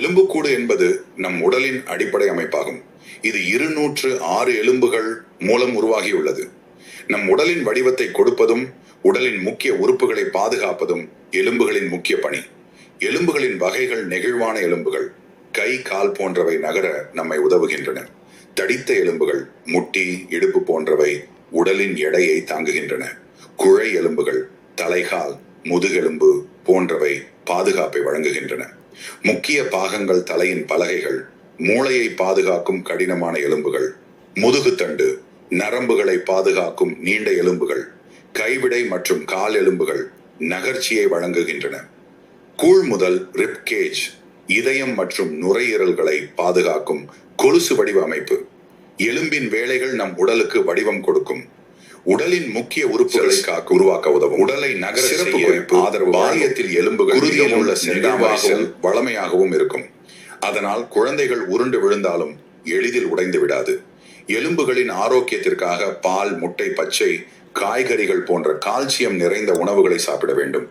எலும்புக்கூடு என்பது நம் உடலின் அடிப்படை அமைப்பாகும். இது இருநூற்று ஆறு எலும்புகள் மூலம் உருவாகியுள்ளது. நம் உடலின் வடிவத்தை கொடுப்பதும் உடலின் முக்கிய உறுப்புகளை பாதுகாப்பதும் எலும்புகளின் முக்கிய பணி. எலும்புகளின் வகைகள் நெகிழ்வான எலும்புகள் கை கால் போன்றவை நகர நம்மை உதவுகின்றன. தடித்த எலும்புகள் முட்டி இடுப்பு போன்றவை உடலின் எடையை தாங்குகின்றன. குழை எலும்புகள் தலைகால் முதுகெலும்பு போன்றவை பாதுகாப்பை வழங்குகின்றன. முக்கிய பாகங்கள் தலையின் பலகைகள் மூளையை பாதுகாக்கும் கடினமான எலும்புகள் முதுகுத்தண்டு நரம்புகளை பாதுகாக்கும் நீண்ட எலும்புகள் கைவிடை மற்றும் கால் எலும்புகள் நகர்ச்சியை வழங்குகின்றன. கூழ் முதல் ரிப் கேஜ் இதயம் மற்றும் நுரையீரல்களை பாதுகாக்கும் கொலுசு வடிவ அமைப்பு எலும்பின் வேலைகள் நம் உடலுக்கு வடிவம் கொடுக்கும். உடலின் முக்கிய உறுப்புகளை காக்க உருவாக்க உதவும். உடலை நகர சிறப்பு குறிப்பு ஆதரவு பாலியத்தில் எலும்புகள் குருதியில் உள்ள செந்தாமாகவும் வளமையாகவும் இருக்கும். அதனால் குழந்தைகள் உருண்டு விழுந்தாலும் எளிதில் உடைந்து விடாது. எலும்புகளின் ஆரோக்கியத்திற்காக பால் முட்டை பச்சை காய்கறிகள் போன்ற கால்சியம் நிறைந்த உணவுகளை சாப்பிட வேண்டும்.